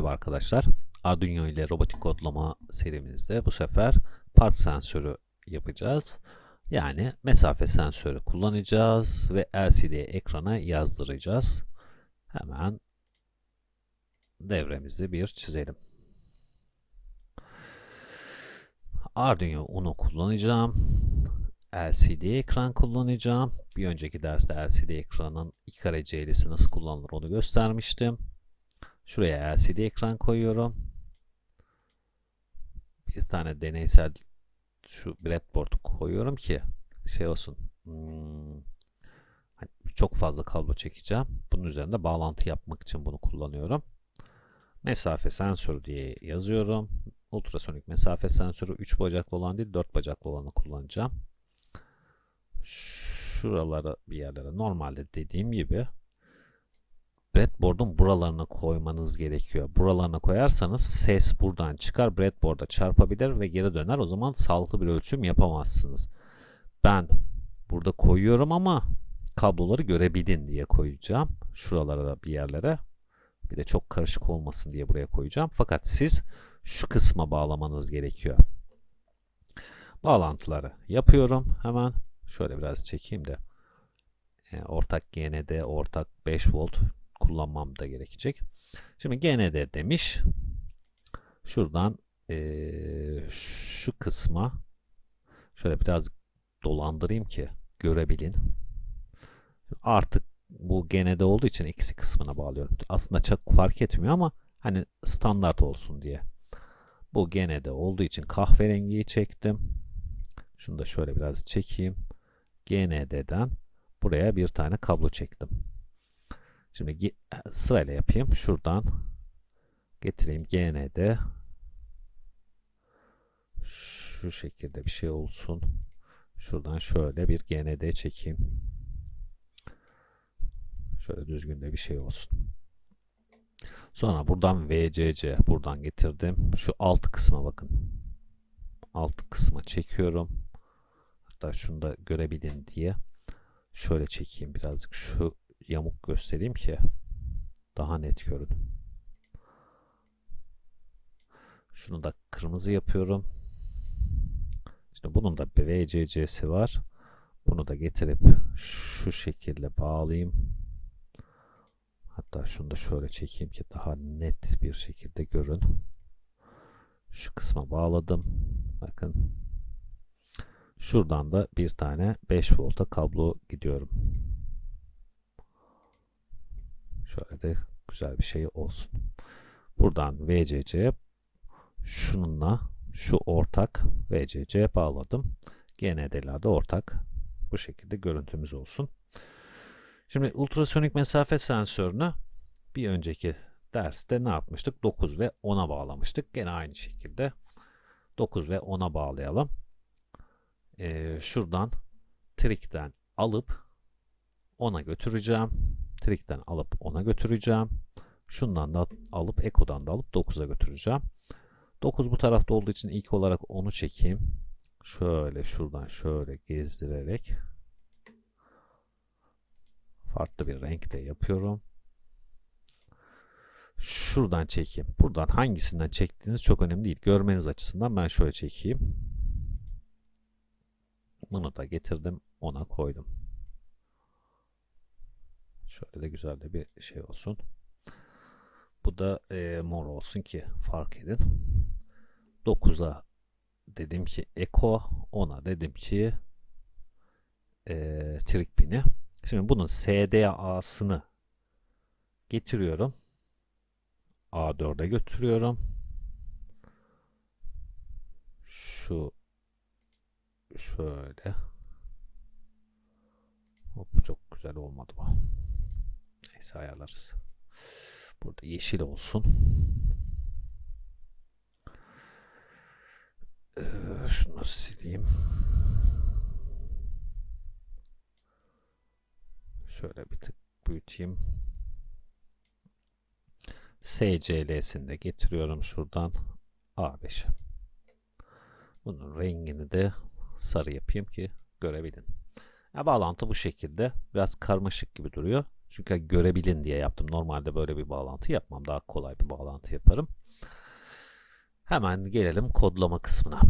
Merhaba arkadaşlar. Arduino ile robotik kodlama serimizde bu sefer park sensörü yapacağız. Yani mesafe sensörü kullanacağız ve LCD ekrana yazdıracağız. Hemen devremizi bir çizelim. Arduino Uno kullanacağım. LCD ekran kullanacağım. Bir önceki derste LCD ekranın iki kare nasıl kullanılır onu göstermiştim. Şuraya LCD ekran koyuyorum. Bir tane deneysel şu breadboard koyuyorum ki şey olsun. Hmm, hani çok fazla kablo çekeceğim. Bunun üzerinde bağlantı yapmak için bunu kullanıyorum. Mesafe sensörü diye yazıyorum. Ultrasonik mesafe sensörü 3 bacaklı olan değil 4 bacaklı olanı kullanacağım. Şuralara bir yerlere normalde dediğim gibi breadboard'un buralarına koymanız gerekiyor. Buralarına koyarsanız ses buradan çıkar, breadboard'a çarpabilir ve geri döner. O zaman sağlıklı bir ölçüm yapamazsınız. Ben burada koyuyorum ama kabloları görebilin diye koyacağım. Şuralara da bir yerlere. Bir de çok karışık olmasın diye buraya koyacağım. Fakat siz şu kısma bağlamanız gerekiyor. Bağlantıları yapıyorum. Hemen şöyle biraz çekeyim de. E, ortak GND, ortak 5 volt kullanmam da gerekecek. Şimdi GND demiş. Şuradan ee, şu kısma şöyle biraz dolandırayım ki görebilin. Artık bu GND olduğu için eksi kısmına bağlıyorum. Aslında çok fark etmiyor ama hani standart olsun diye. Bu GND olduğu için kahverengiyi çektim. Şunu da şöyle biraz çekeyim. GND'den buraya bir tane kablo çektim. Şimdi sırayla yapayım. Şuradan getireyim GND şu şekilde bir şey olsun. Şuradan şöyle bir GND çekeyim. Şöyle düzgün de bir şey olsun. Sonra buradan VCC buradan getirdim. Şu alt kısma bakın. Alt kısma çekiyorum. Hatta şunu da görebilin diye. Şöyle çekeyim birazcık şu yamuk göstereyim ki daha net görün. Şunu da kırmızı yapıyorum. Şimdi bunun da VCC'si var. Bunu da getirip şu şekilde bağlayayım. Hatta şunu da şöyle çekeyim ki daha net bir şekilde görün. Şu kısma bağladım. Bakın. Şuradan da bir tane 5 volta kablo gidiyorum. Şöyle de güzel bir şey olsun. Buradan VCC şununla şu ortak VCC bağladım. GND'lerde ortak. Bu şekilde görüntümüz olsun. Şimdi ultrasonik mesafe sensörünü bir önceki derste ne yapmıştık? 9 ve 10'a bağlamıştık. Gene aynı şekilde 9 ve 10'a bağlayalım. Ee, şuradan trikten alıp 10'a götüreceğim. Trikten alıp 10'a götüreceğim. Şundan da alıp Eko'dan da alıp 9'a götüreceğim. 9 bu tarafta olduğu için ilk olarak 10'u çekeyim. Şöyle şuradan şöyle gezdirerek farklı bir renkte yapıyorum. Şuradan çekeyim. Buradan hangisinden çektiğiniz çok önemli değil. Görmeniz açısından ben şöyle çekeyim. Bunu da getirdim. Ona koydum. Şöyle de güzel de bir şey olsun. Bu da e, mor olsun ki fark edin. 9'a dedim ki Eko 10'a dedim ki e, trik pini. Şimdi bunun SDA'sını getiriyorum. A4'e götürüyorum. Şu şöyle. Hop çok güzel olmadı bu. Neyse ayarlarız. Burada yeşil olsun. Ee, şunu sileyim. Şöyle bir tık büyüteyim. SCL'sini getiriyorum şuradan A5'e. Bunun rengini de sarı yapayım ki görebilin. Ya, bağlantı bu şekilde. Biraz karmaşık gibi duruyor. Çünkü görebilin diye yaptım. Normalde böyle bir bağlantı yapmam. Daha kolay bir bağlantı yaparım. Hemen gelelim kodlama kısmına.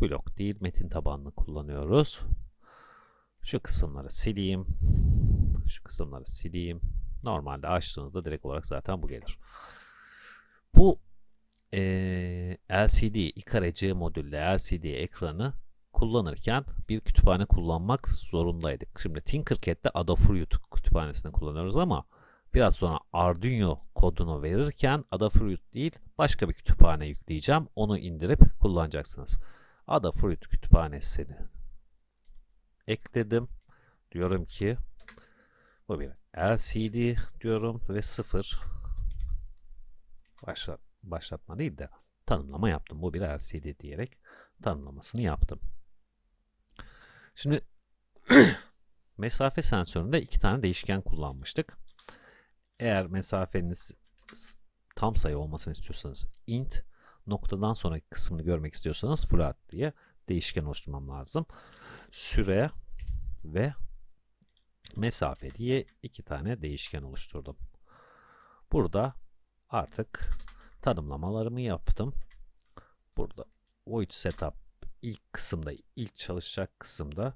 Blok değil metin tabanlı kullanıyoruz. Şu kısımları sileyim. Şu kısımları sileyim. Normalde açtığınızda direkt olarak zaten bu gelir. Bu eee, LCD iKare modüllü LCD ekranı kullanırken bir kütüphane kullanmak zorundaydık. Şimdi Tinkercad'de Adafruit kütüphanesini kullanıyoruz ama biraz sonra Arduino kodunu verirken Adafruit değil başka bir kütüphane yükleyeceğim. Onu indirip kullanacaksınız. Adafruit kütüphanesini ekledim. Diyorum ki bu bir LCD diyorum ve sıfır başlat, başlatma değil de tanımlama yaptım. Bu bir LCD diyerek tanımlamasını yaptım. Şimdi mesafe sensöründe iki tane değişken kullanmıştık. Eğer mesafeniz tam sayı olmasını istiyorsanız int noktadan sonraki kısmını görmek istiyorsanız float diye değişken oluşturmam lazım. Süre ve mesafe diye iki tane değişken oluşturdum. Burada artık tanımlamalarımı yaptım. Burada void setup ilk kısımda, ilk çalışacak kısımda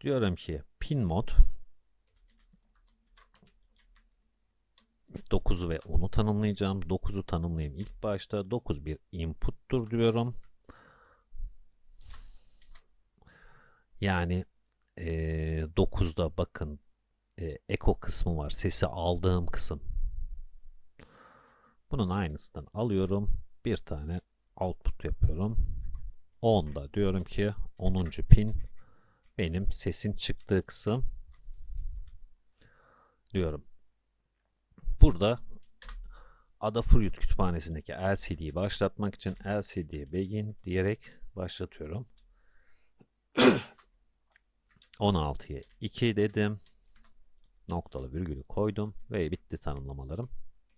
diyorum ki pin mod 9'u ve 10'u tanımlayacağım. 9'u tanımlayayım ilk başta. 9 bir input'tur diyorum. Yani eee 9'da bakın eee, echo kısmı var. Sesi aldığım kısım. Bunun aynısından alıyorum. Bir tane output yapıyorum. 10'da diyorum ki 10. pin benim sesin çıktığı kısım diyorum. Burada Adafruit kütüphanesindeki LCD'yi başlatmak için LCD begin diyerek başlatıyorum. 16'ya 2 dedim. Noktalı virgülü koydum ve bitti tanımlamalarım.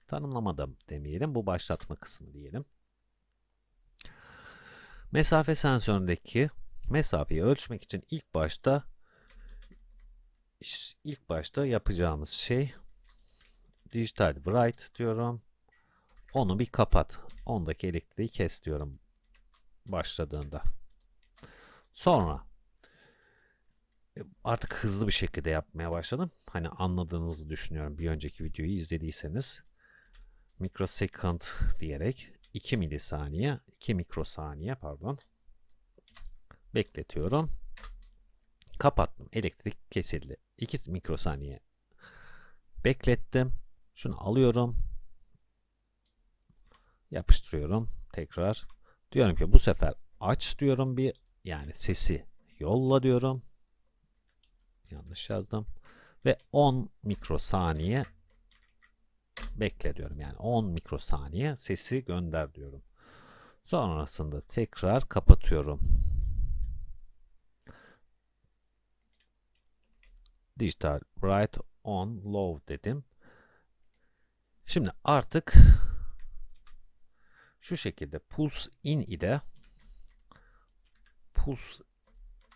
Tanımlamadım demeyelim. Bu başlatma kısmı diyelim. Mesafe sensöründeki mesafeyi ölçmek için ilk başta ilk başta yapacağımız şey dijital write diyorum. Onu bir kapat. Ondaki elektriği kes diyorum başladığında. Sonra e, artık hızlı bir şekilde yapmaya başladım. Hani anladığınızı düşünüyorum. Bir önceki videoyu izlediyseniz microsecond diyerek 2 milisaniye, 2 mikrosaniye pardon bekletiyorum. Kapattım. Elektrik kesildi. 2 mikrosaniye beklettim. Şunu alıyorum. Yapıştırıyorum. Tekrar. Diyorum ki bu sefer aç diyorum bir yani sesi yolla diyorum. Yanlış yazdım. Ve 10 mikrosaniye bekle diyorum. Yani 10 mikrosaniye sesi gönder diyorum. Sonrasında tekrar kapatıyorum. Digital write on low dedim. Şimdi artık şu şekilde pulse in ile pulse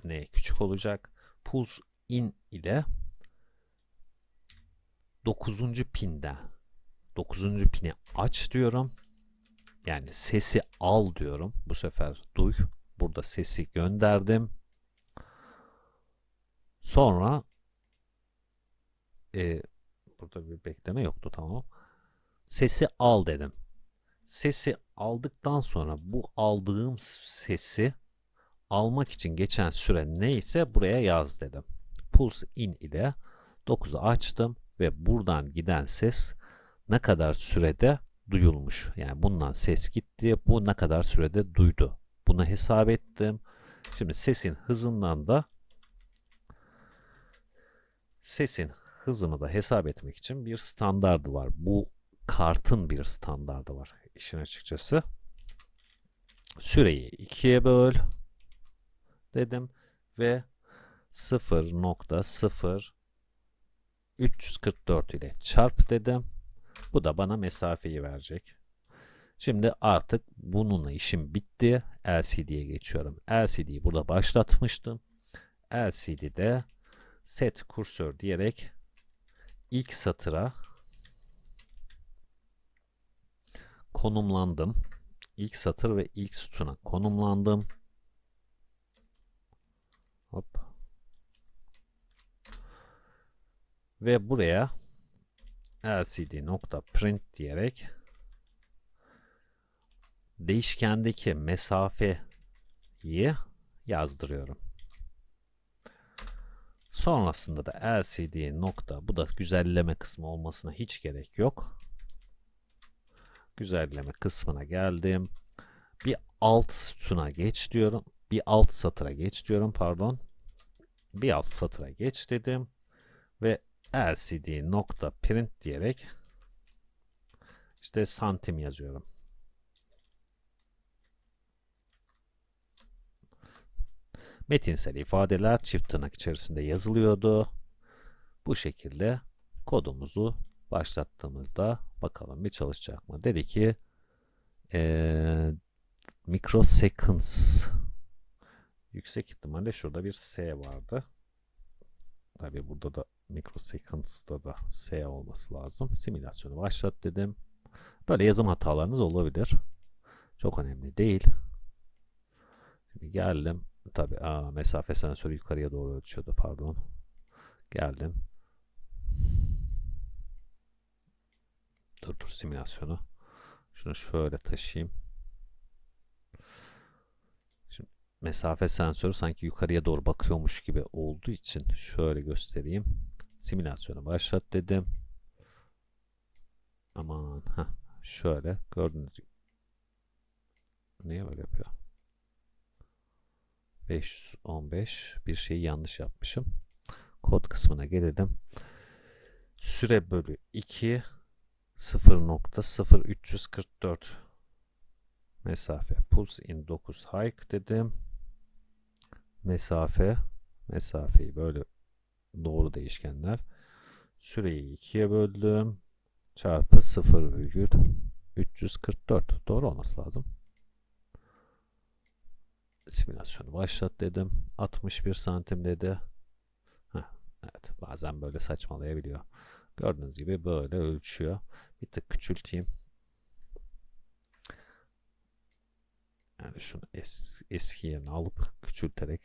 ne küçük olacak. Pulse in ile 9. pinde 9. pini aç diyorum. Yani sesi al diyorum. Bu sefer duy. Burada sesi gönderdim. Sonra e, burada bir bekleme yoktu tamam. Sesi al dedim. Sesi aldıktan sonra bu aldığım sesi almak için geçen süre neyse buraya yaz dedim. Pulse in ile 9'u açtım ve buradan giden ses ne kadar sürede duyulmuş. Yani bundan ses gitti. Bu ne kadar sürede duydu. Bunu hesap ettim. Şimdi sesin hızından da sesin hızını da hesap etmek için bir standardı var. Bu kartın bir standardı var işin açıkçası. Süreyi ikiye böl dedim ve 0.0 344 ile çarp dedim. Bu da bana mesafeyi verecek. Şimdi artık bununla işim bitti. LCD'ye geçiyorum. LCD'yi burada başlatmıştım. LCD'de set kursör diyerek ilk satıra konumlandım. İlk satır ve ilk sütuna konumlandım. Hop. Ve buraya lcd.print diyerek değişkendeki mesafeyi yazdırıyorum. Sonrasında da lcd nokta bu da güzelleme kısmı olmasına hiç gerek yok. Güzelleme kısmına geldim. Bir alt sütuna geç diyorum. Bir alt satıra geç diyorum pardon. Bir alt satıra geç dedim. Ve lcd nokta print diyerek işte santim yazıyorum. Metinsel ifadeler çift tırnak içerisinde yazılıyordu. Bu şekilde kodumuzu başlattığımızda bakalım bir çalışacak mı? Dedi ki ee, microseconds yüksek ihtimalle şurada bir S vardı. Tabi burada da microseconds'ta da S olması lazım. Simülasyonu başlat dedim. Böyle yazım hatalarınız olabilir. Çok önemli değil. Şimdi geldim. Tabi mesafe sensörü yukarıya doğru ölçüyordu pardon. Geldim. Dur dur simülasyonu. Şunu şöyle taşıyayım. Şimdi mesafe sensörü sanki yukarıya doğru bakıyormuş gibi olduğu için şöyle göstereyim. Simülasyonu başlat dedim. Aman ha şöyle gördüğünüz gibi. Niye böyle yapıyor? 515 bir şeyi yanlış yapmışım. Kod kısmına gelelim. Süre bölü 2 0.0344 mesafe pulse in 9 hike dedim. Mesafe mesafeyi böyle doğru değişkenler. Süreyi 2'ye böldüm. Çarpı 0,344 doğru olması lazım simülasyonu başlat dedim. 61 santim dedi. Heh, evet bazen böyle saçmalayabiliyor. Gördüğünüz gibi böyle ölçüyor. Bir tık küçülteyim. Yani şunu es, eski yerine alıp küçülterek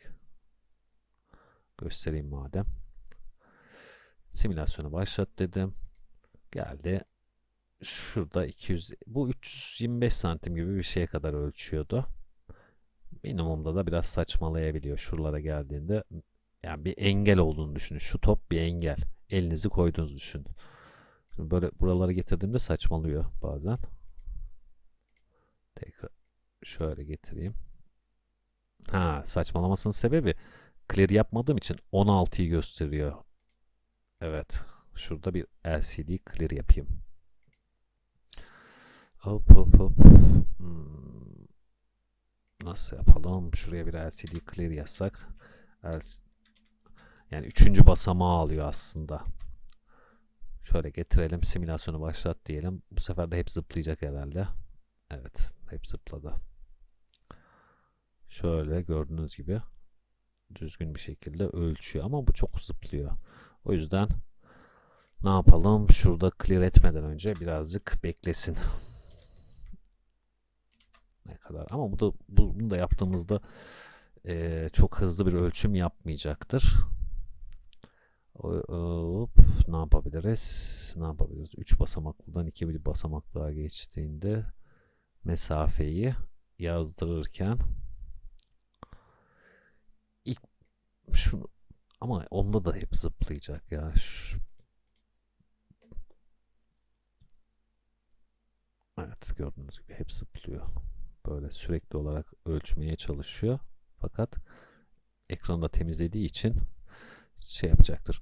göstereyim madem. Simülasyonu başlat dedim. Geldi. Şurada 200 bu 325 santim gibi bir şeye kadar ölçüyordu minimumda da biraz saçmalayabiliyor şuralara geldiğinde. Yani bir engel olduğunu düşünün. Şu top bir engel. Elinizi koyduğunuzu düşünün. böyle buralara getirdiğimde saçmalıyor bazen. Tekrar şöyle getireyim. Ha saçmalamasının sebebi clear yapmadığım için 16'yı gösteriyor. Evet. Şurada bir LCD clear yapayım. Hop hop hop. Hmm. Nasıl yapalım? Şuraya bir LCD clear yazsak. Yani üçüncü basamağı alıyor aslında. Şöyle getirelim. Simülasyonu başlat diyelim. Bu sefer de hep zıplayacak herhalde. Evet. Hep zıpladı. Şöyle gördüğünüz gibi düzgün bir şekilde ölçüyor ama bu çok zıplıyor. O yüzden ne yapalım? Şurada clear etmeden önce birazcık beklesin ne kadar ama bu da bunu da yaptığımızda e, çok hızlı bir ölçüm yapmayacaktır. Hop, ne yapabiliriz? Ne yapabiliriz? 3 basamaklıdan 2 bir basamaklığa geçtiğinde mesafeyi yazdırırken ilk şunu ama onda da hep zıplayacak ya. Şu, evet gördüğünüz gibi hep zıplıyor böyle sürekli olarak ölçmeye çalışıyor. Fakat ekranda temizlediği için şey yapacaktır.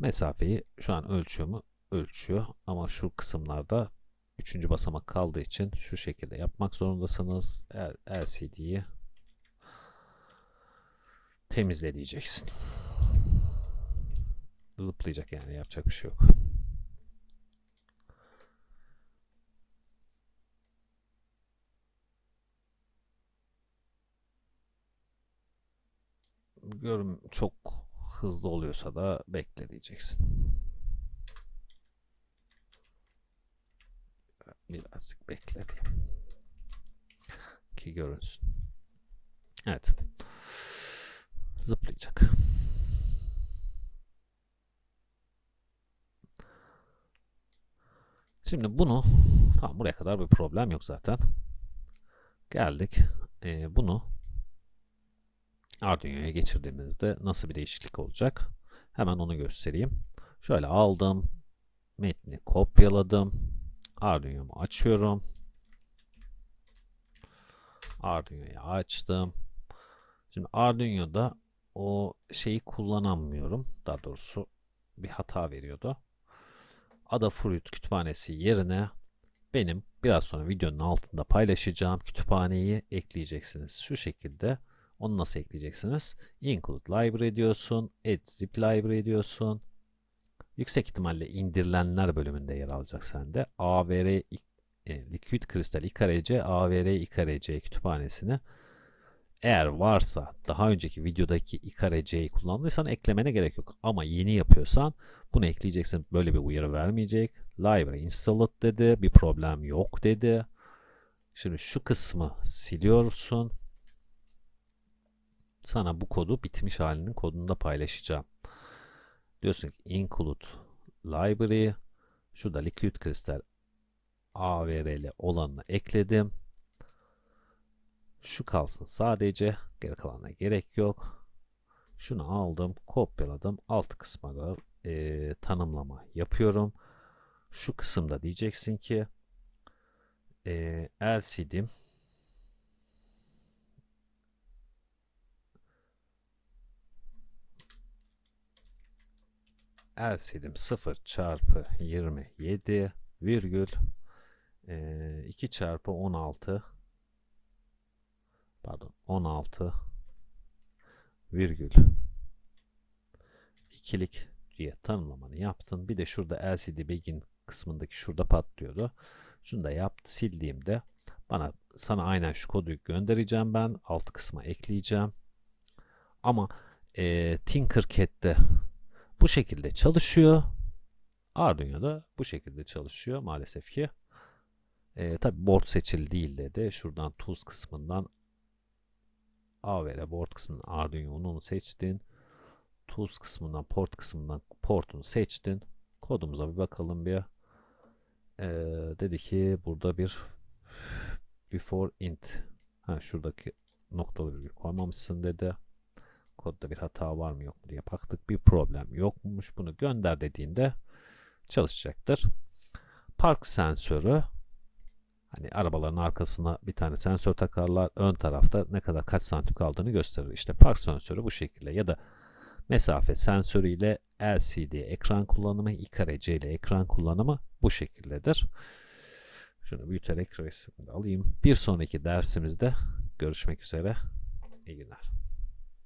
Mesafeyi şu an ölçüyor mu? Ölçüyor ama şu kısımlarda üçüncü basamak kaldığı için şu şekilde yapmak zorundasınız. LCD'yi temizle diyeceksin. Zıplayacak yani yapacak bir şey yok. görüm çok hızlı oluyorsa da bekle diyeceksin. Birazcık bekle diyeyim. Ki görünsün. Evet. Zıplayacak. Şimdi bunu tamam buraya kadar bir problem yok zaten. Geldik. Ee, bunu Arduino'ya geçirdiğimizde nasıl bir değişiklik olacak? Hemen onu göstereyim. Şöyle aldım. Metni kopyaladım. Arduino'mu açıyorum. Arduino'yu açtım. Şimdi Arduino'da o şeyi kullanamıyorum. Daha doğrusu bir hata veriyordu. Adafruit kütüphanesi yerine benim biraz sonra videonun altında paylaşacağım kütüphaneyi ekleyeceksiniz. Şu şekilde onu nasıl ekleyeceksiniz? Include library diyorsun, add zip library diyorsun. Yüksek ihtimalle indirilenler bölümünde yer alacak sende. AVR e, Liquid Crystal IKRC, AVR IKRC kütüphanesini eğer varsa daha önceki videodaki IKRC'yi kullandıysan eklemene gerek yok. Ama yeni yapıyorsan bunu ekleyeceksin. Böyle bir uyarı vermeyecek. Library installed dedi. Bir problem yok dedi. Şimdi şu kısmı siliyorsun. Sana bu kodu bitmiş halinin kodunu da paylaşacağım. Diyorsun ki include library. Şurada liquid crystal AVR'li olanını ekledim. Şu kalsın sadece. Geri kalanına gerek yok. Şunu aldım, kopyaladım. Alt kısma da e, tanımlama yapıyorum. Şu kısımda diyeceksin ki e, LCD'm LCD'm 0 çarpı 27 virgül e, 2 çarpı 16 pardon 16 virgül ikilik diye tanımlamanı yaptın. Bir de şurada LCD begin kısmındaki şurada patlıyordu. Şunu da yaptı sildiğimde bana sana aynen şu kodu göndereceğim ben. Alt kısma ekleyeceğim. Ama e, Tinkercad'de bu şekilde çalışıyor. Arduino'da bu şekilde çalışıyor maalesef ki. E, tabi board seçili değil dedi. Şuradan tools kısmından AVR board kısmından Arduino'nu seçtin. Tools kısmından port kısmından portunu seçtin. Kodumuza bir bakalım bir. Ee, dedi ki burada bir before int ha, şuradaki noktalı virgül koymamışsın dedi. Kodda bir hata var mı yok mu diye baktık. Bir problem yokmuş. Bunu gönder dediğinde çalışacaktır. Park sensörü Hani arabaların arkasına bir tane sensör takarlar. Ön tarafta ne kadar kaç santim kaldığını gösterir. İşte park sensörü bu şekilde ya da mesafe sensörü ile LCD ekran kullanımı, IKRC ile ekran kullanımı bu şekildedir. Şunu büyüterek resmini alayım. Bir sonraki dersimizde görüşmek üzere. İyi günler.